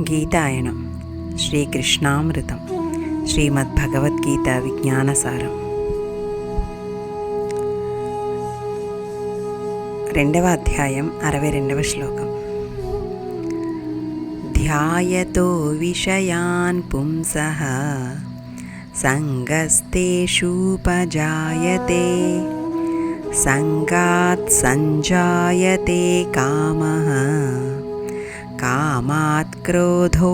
గీతాయనం. శ్రీకృష్ణామృతం. శ్రీమద్భగవద్గీత విజ్ఞానసారం. రెండవ అధ్యాయం అరవై రెండవ శ్లోకం. ధ్యాయతో విషయాన్ పుంస సంగస్తేషూపజాయతే సంగాత్ సంజాయతే కామ. కామాత్ క్రోధోభిజాయతే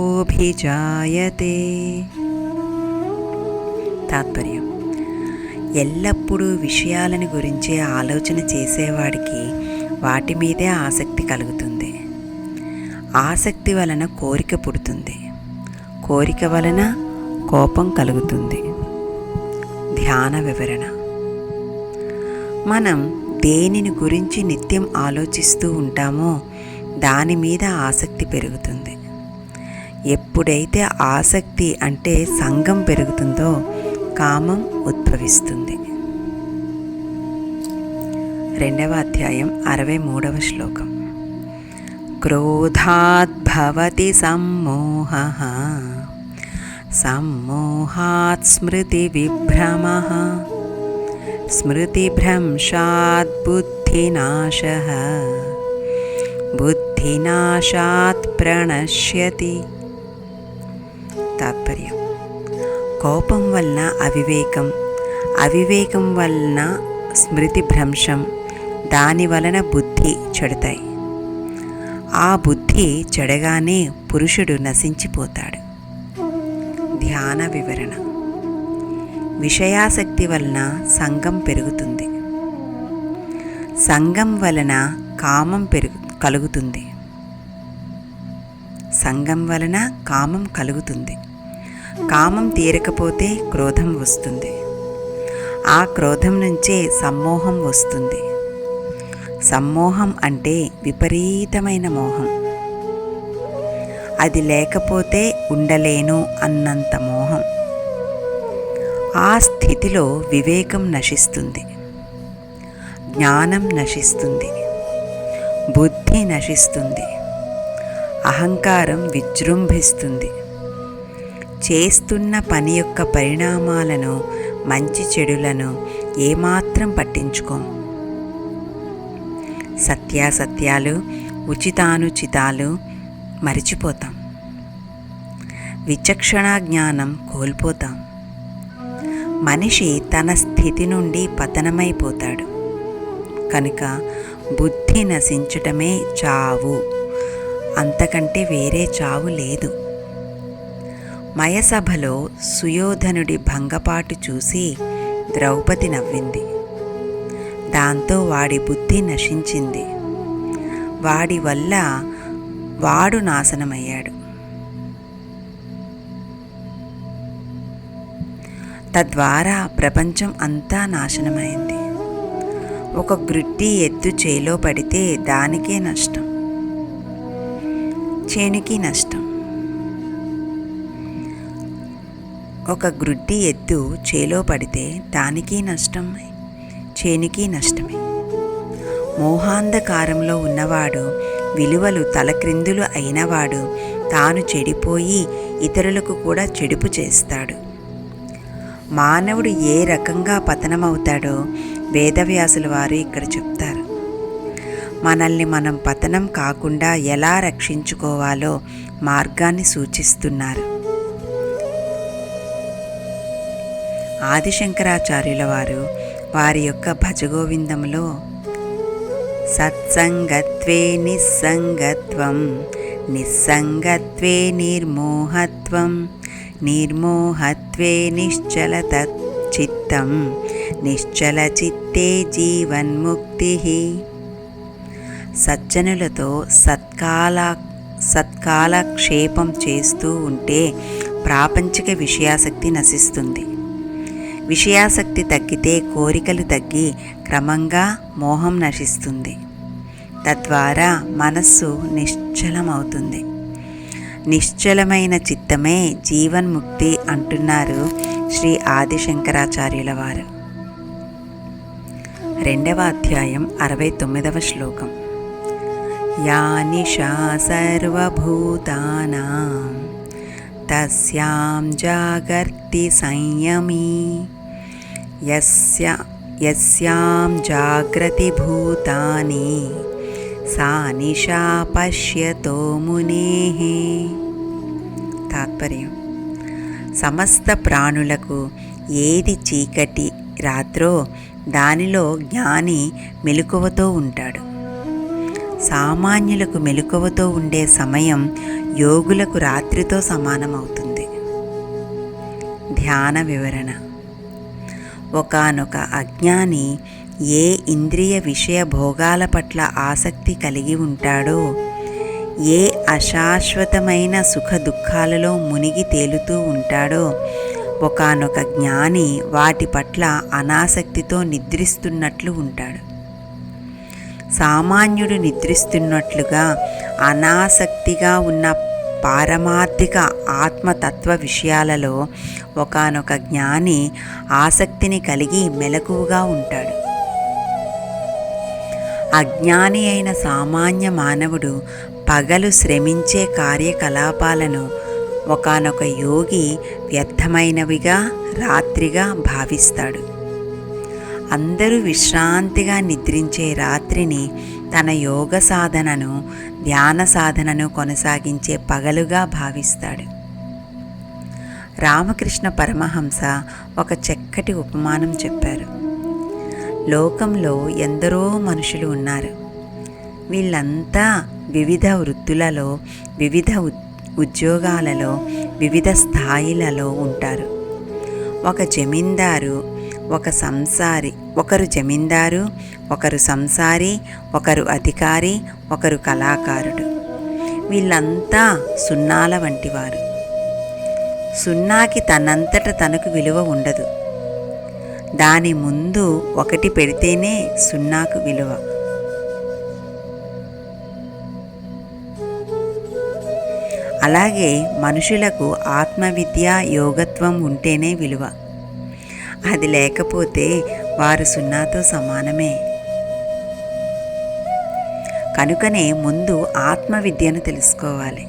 తాత్పర్యం. ఎల్లప్పుడూ విషయాలను గురించే ఆలోచన చేసేవాడికి వాటి మీదే ఆసక్తి కలుగుతుంది. ఆసక్తి వలన కోరిక పుడుతుంది. కోరిక వలన కోపం కలుగుతుంది. ధ్యాన వివరణ. మనం దేనిని గురించి నిత్యం ఆలోచిస్తూ ఉంటామో దాని మీద ఆసక్తి పెరుగుతుంది. ఎప్పుడైతే ఆసక్తి అంటే సంఘం పెరుగుతుందో కామం ఉద్భవిస్తుంది. రెండవ అధ్యాయం అరవై మూడవ శ్లోకం. క్రోధాద్భవతి సమ్మోహ సమ్మోహాత్ స్మృతి విభ్రమ స్మృతిభ్రంశాత్ బుద్ధినాశ బుద్ధినాశాత్ ప్రణశ్యతి. తాత్పర్యం. కోపం వలన అవివేకం అవివేకం వలన స్మృతి భ్రంశం దాని వలన బుద్ధి చెడతాయి. ఆ బుద్ధి చెడగానే పురుషుడు నశించిపోతాడు. ధ్యాన వివరణ. విషయాసక్తి వలన సంఘం పెరుగుతుంది. సంఘం వలన కామం పెరుగుతుంది కలుగుతుంది. సంఘం వలన కామం కలుగుతుంది. కామం తీరకపోతే క్రోధం వస్తుంది. ఆ క్రోధం నుంచే సమ్మోహం వస్తుంది. సమ్మోహం అంటే విపరీతమైన మోహం. అది లేకపోతే ఉండలేను అన్నంత మోహం. ఆ స్థితిలో వివేకం నశిస్తుంది. జ్ఞానం నశిస్తుంది. బుద్ధి నశిస్తుంది. అహంకారం విజృంభిస్తుంది. చేస్తున్న పని యొక్క పరిణామాలను మంచి చెడులను ఏమాత్రం పట్టించుకోం. సత్యాసత్యాలు ఉచితానుచితాలు మరిచిపోతాం. విచక్షణ జ్ఞానం కోల్పోతాం. మనిషి తన స్థితి నుండి పతనమైపోతాడు. కనుక బుద్ధి నశించటమే చావు. అంతకంటే వేరే చావు లేదు. మయసభలో సుయోధనుడి భంగపాటు చూసి ద్రౌపది నవ్వింది. దాంతో వాడి బుద్ధి నశించింది. వాడి వల్ల వాడు నాశనమయ్యాడు. తద్వారా ప్రపంచం అంతా నాశనమైంది. ఒక గ్రుడ్డి ఎద్దు చేలో పడితే దానికే నష్టం. చేనికి నష్టం. ఒక గ్రుడ్డి ఎద్దు చేలో పడితే దానికి నష్టం చేనికి నష్టమే. మోహాంధకారంలో ఉన్నవాడు విలువలు తలక్రిందులు అయినవాడు తాను చెడిపోయి ఇతరులకు కూడా చెడుపు చేస్తాడు. మానవుడు ఏ రకంగా పతనమవుతాడో వేదవ్యాసుల వారు ఇక్కడ చెప్తారు. మనల్ని మనం పతనం కాకుండా ఎలా రక్షించుకోవాలో మార్గాన్ని సూచిస్తున్నారు. ఆదిశంకరాచార్యుల వారు వారి యొక్క భజగోవిందంలో సత్సంగత్వే నిస్సంగత్వం నిస్సంగత్వే నిర్మోహత్వం నిర్మోహత్వే నిశ్చలత చిత్తం నిశ్చల చిత్తే జీవన్ముక్తి సజ్జనులతో సత్కాల సత్కాలక్షేపం చేస్తూ ఉంటే ప్రాపంచిక విషయాసక్తి నశిస్తుంది. విషయాసక్తి తగ్గితే కోరికలు తగ్గి క్రమంగా మోహం నశిస్తుంది. తద్వారా మనస్సు నిశ్చలమవుతుంది. నిశ్చలమైన చిత్తమే జీవన్ముక్తి అంటున్నారు శ్రీ ఆదిశంకరాచార్యుల వారు. రెండవ అధ్యాయం అరవై తొమ్మిదవ శ్లోకం. యా నిషా తస్యాం జాగర్తి సంయమీ యస్యాం జాగ్రతి భూతాని సా నిషా పశ్యతో మునే. తాత్పర్యం. సమస్త ప్రాణులకు ఏది చీకటి రాత్రో దానిలో జ్ఞాని మెలకువతో ఉంటాడు. సామాన్యులకు మెలకువతో ఉండే సమయం యోగులకు రాత్రితో సమానమవుతుంది. ధ్యాన వివరణ. ఒకానొక అజ్ఞాని ఏ ఇంద్రియ విషయ భోగాల పట్ల ఆసక్తి కలిగి ఉంటాడో ఏ అశాశ్వతమైన సుఖ దుఃఖాలలో మునిగి తేలుతూ ఉంటాడో ఒకానొక జ్ఞాని వాటి పట్ల అనాసక్తితో నిద్రిస్తున్నట్లు ఉంటాడు. సామాన్యుడు నిద్రిస్తున్నట్లుగా అనాసక్తిగా ఉన్న పారమార్థిక ఆత్మతత్వ విషయాలలో ఒకానొక జ్ఞాని ఆసక్తిని కలిగి మెలకువగా ఉంటాడు. అజ్ఞాని అయిన సామాన్య మానవుడు పగలు శ్రమించే కార్యకలాపాలను ఒకానొక యోగి వ్యర్థమైనవిగా రాత్రిగా భావిస్తాడు. అందరూ విశ్రాంతిగా నిద్రించే రాత్రిని తన యోగ సాధనను ధ్యాన సాధనను కొనసాగించే పగలుగా భావిస్తాడు. రామకృష్ణ పరమహంస ఒక చక్కటి ఉపమానం చెప్పారు. లోకంలో ఎందరో మనుషులు ఉన్నారు. వీళ్ళంతా వివిధ వృత్తులలో వివిధ ఉద్యోగాలలో వివిధ స్థాయిలలో ఉంటారు. ఒక జమీందారు ఒక సంసారి ఒకరు జమీందారు ఒకరు సంసారి ఒకరు అధికారి ఒకరు కళాకారుడు. వీళ్ళంతా సున్నాల వంటివారు. సున్నాకి తనంతట తనకు విలువ ఉండదు. దాని ముందు ఒకటి పెడితేనే సున్నాకు విలువ. అలాగే మనుషులకు ఆత్మవిద్య యోగత్వం ఉంటేనే విలువ. అది లేకపోతే వారు సున్నాతో సమానమే. కనుకనే ముందు ఆత్మవిద్యను తెలుసుకోవాలి.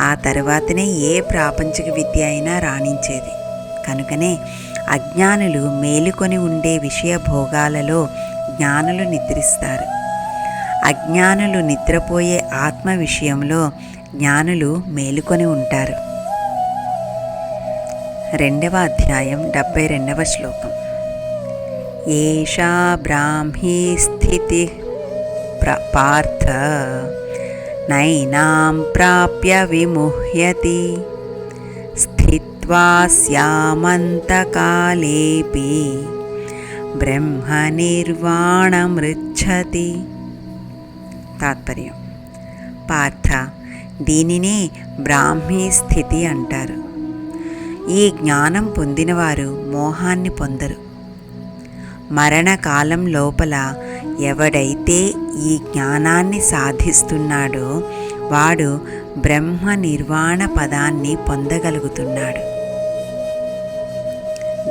ఆ తర్వాతనే ఏ ప్రాపంచిక విద్య అయినా రాణించేది. కనుకనే అజ్ఞానులు మేలుకొని ఉండే విషయ భోగాలలో జ్ఞానులు నిద్రిస్తారు. అజ్ఞానులు నిద్రపోయే ఆత్మ విషయంలో జ్ఞానులు మేలుకొని ఉంటారు. రెండవ అధ్యాయం డెబ్బై రెండవ శ్లోకం. ఏషా బ్రాహ్మీ స్థితి పార్థ నైనాం ప్రాప్య విముహ్యతి. స్థిత్వా శ్యామంతకాలేపి బ్రహ్మ నిర్వాణమృచ్చతి తాత్పర్యం. పార్థ దీనినే బ్రాహ్మీ స్థితి అంటారు. ఈ జ్ఞానం పొందినవారు మోహాన్ని పొందరు. మరణకాలం లోపల ఎవడైతే ఈ జ్ఞానాన్ని సాధిస్తున్నాడో వాడు బ్రహ్మ నిర్వాణ పదాన్ని పొందగలుగుతున్నాడు.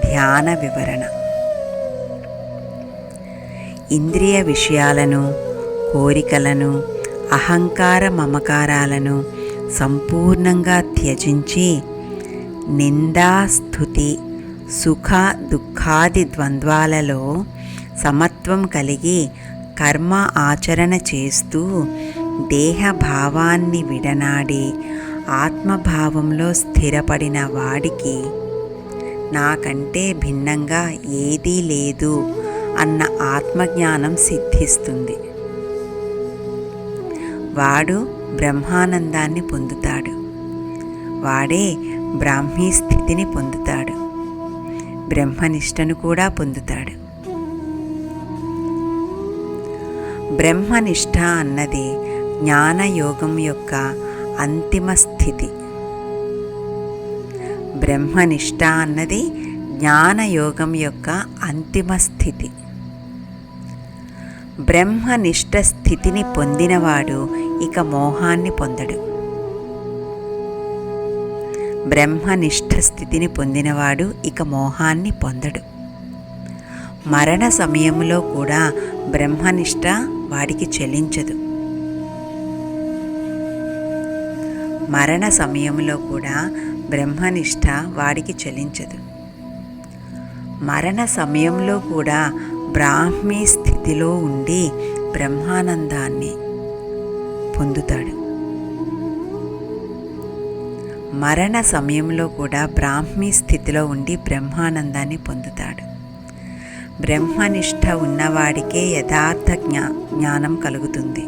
ధ్యాన వివరణ. ఇంద్రియ విషయాలను కోరికలను అహంకార మమకారాలను సంపూర్ణంగా త్యజించి నిందాస్థుతి సుఖ దుఃఖాది ద్వంద్వాలలో సమత్వం కలిగి కర్మ ఆచరణ చేస్తూ దేహభావాన్ని విడనాడి ఆత్మభావంలో స్థిరపడిన వాడికి నాకంటే భిన్నంగా ఏదీ లేదు అన్న ఆత్మజ్ఞానం సిద్ధిస్తుంది. వాడు బ్రహ్మానందాన్ని పొందుతాడు. వాడే బ్రాహ్మీ స్థితిని పొందుతాడు. బ్రహ్మనిష్టను కూడా పొందుతాడు. బ్రహ్మనిష్ట అన్నది జ్ఞానయోగం యొక్క అంతిమ స్థితి. బ్రహ్మనిష్ట అన్నది జ్ఞానయోగం యొక్క అంతిమ స్థితి. బ్రహ్మనిష్ట స్థితిని పొందినవాడు ఇక మోహాన్ని పొందడు. బ్రహ్మనిష్ట స్థితిని పొందినవాడు ఇక మోహాన్ని పొందడు. మరణ సమయంలో కూడా బ్రహ్మనిష్ట వాడికి చెల్లించదు. మరణ సమయంలో కూడా బ్రహ్మనిష్ట వాడికి చలించదు మరణ సమయంలో కూడా బ్రాహ్మీ స్థితిలో ఉండి బ్రహ్మానందాన్ని పొందుతాడు. మరణ సమయంలో కూడా బ్రాహ్మీ స్థితిలో ఉండి బ్రహ్మానందాన్ని పొందుతాడు. బ్రహ్మనిష్ట ఉన్నవాడికే యథార్థ జ్ఞా జ్ఞానం కలుగుతుంది.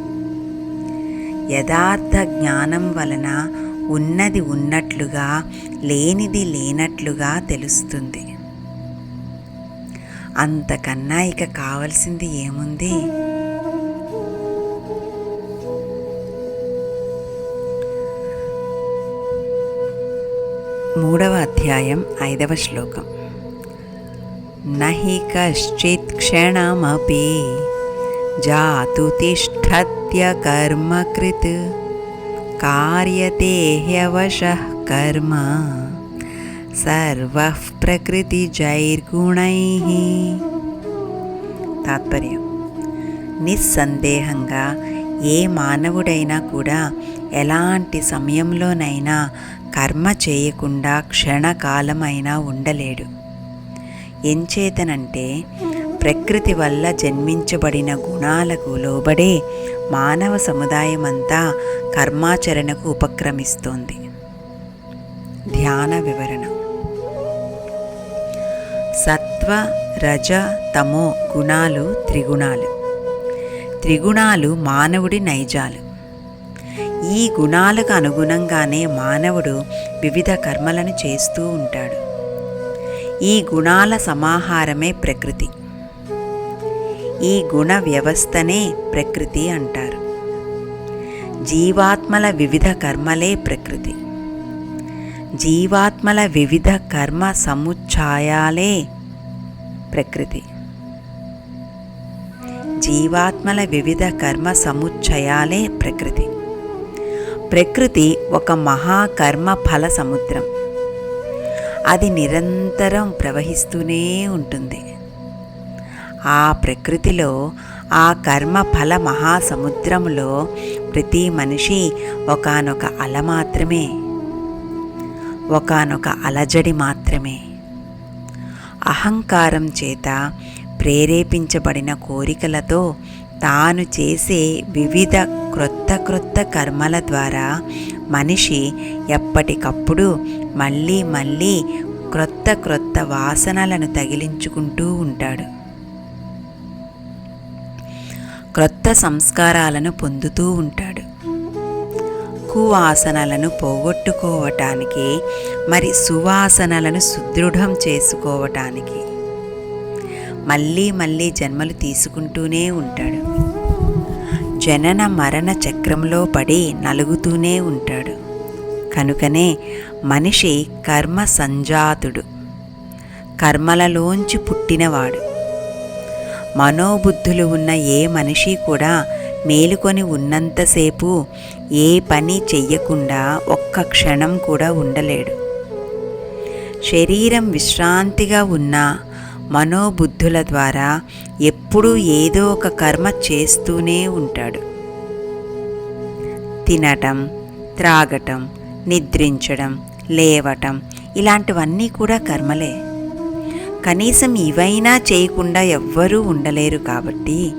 యథార్థ జ్ఞానం వలన ఉన్నది ఉన్నట్లుగా లేనిది లేనట్లుగా తెలుస్తుంది. అంతకన్నా ఇక కావలసింది ఏముంది? మూడవ అధ్యాయం ఐదవ శ్లోకం. నహి కశ్చిత్ క్షణమపి జాతు తిష్టత్య కర్మకృత్ కార్యతే హ్యవశః కర్మ ప్రకృతి జైర్గుణై తాత్పర్యం. నిస్సందేహంగా ఏ మానవుడైనా కూడా ఎలాంటి సమయంలోనైనా కర్మ చేయకుండా క్షణకాలమైనా ఉండలేడు. ఎంచేతనంటే ప్రకృతి వల్ల జన్మించబడిన గుణాలకు లోబడే మానవ సముదాయమంతా కర్మాచరణకు ఉపక్రమిస్తోంది. ధ్యాన వివరణ. సత్వ రజ తమో గుణాలు త్రిగుణాలు. త్రిగుణాలు మానవుడి నైజాలు. ఈ గుణాలకు అనుగుణంగానే మానవుడు వివిధ కర్మలను చేస్తూ ఉంటాడు. ఈ గుణాల సమాహారమే ప్రకృతి. ఈ గుణ వ్యవస్థనే ప్రకృతి అంటారు. జీవాత్మల వివిధ కర్మలే ప్రకృతి. జీవాత్మల వివిధ కర్మ సముచ్ఛాయాలే ప్రకృతి. జీవాత్మల వివిధ కర్మ సముచ్చయాలే ప్రకృతి. ప్రకృతి ఒక మహాకర్మ ఫల సముద్రం. అది నిరంతరం ప్రవహిస్తూనే ఉంటుంది. ఆ ప్రకృతిలో ఆ కర్మ ఫల మహాసముద్రంలో ప్రతి మనిషి ఒకనొక అల మాత్రమే. ఒకనొక అలజడి మాత్రమే. అహంకారం చేత ప్రేరేపించబడిన కోరికలతో తాను చేసే వివిధ క్రొత్త క్రొత్త కర్మల ద్వారా మనిషి ఎప్పటికప్పుడు మళ్ళీ మళ్ళీ క్రొత్త క్రొత్త వాసనలను తగిలించుకుంటూ ఉంటాడు. క్రొత్త సంస్కారాలను పొందుతూ ఉంటాడు. కువాసనలను పోగొట్టుకోవటానికి మరి సువాసనలను సుదృఢం చేసుకోవటానికి మళ్ళీ మళ్ళీ జన్మలు తీసుకుంటూనే ఉంటాడు. జనన మరణ చక్రంలో పడి నలుగుతూనే ఉంటాడు. కనుకనే మనిషి కర్మ సంజాతుడు. కర్మలలోంచి పుట్టినవాడు. మనోబుద్ధులు ఉన్న ఏ మనిషి కూడా మేలుకొని ఉన్నంతసేపు ఏ పని చెయ్యకుండా ఒక్క క్షణం కూడా ఉండలేడు. శరీరం విశ్రాంతిగా ఉన్నా మనోబుద్ధుల ద్వారా ఎప్పుడూ ఏదో ఒక కర్మ చేస్తూనే ఉంటాడు. తినటం త్రాగటం నిద్రించడం లేవటం ఇలాంటివన్నీ కూడా కర్మలే. కనీసం ఇవైనా చేయకుండా ఎవ్వరూ ఉండలేరు కాబట్టి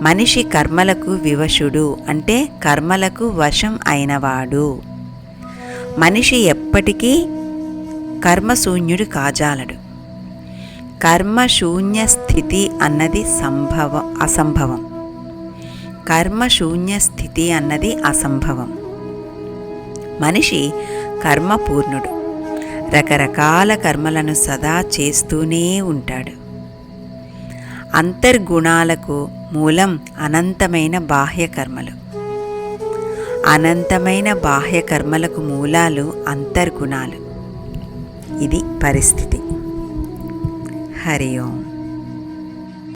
మనిషి కర్మలకు వివశుడు అంటే కర్మలకు వశం అయినవాడు. మనిషి ఎప్పటికీ కర్మశూన్యుడు కాజాలడు. కర్మశూన్య స్థితి అన్నది సంభవ అసంభవం. కర్మశూన్య స్థితి అన్నది అసంభవం. మనిషి కర్మపూర్ణుడు. రకరకాల కర్మలను సదా చేస్తూనే ఉంటాడు. అంతర్గుణాలకు మూలం అనంతమైన బాహ్య కర్మలు అనంతమైన బాహ్య కర్మలకు మూలాలు అంతర్గుణాలు. ఇది పరిస్థితి. ഹരിയോം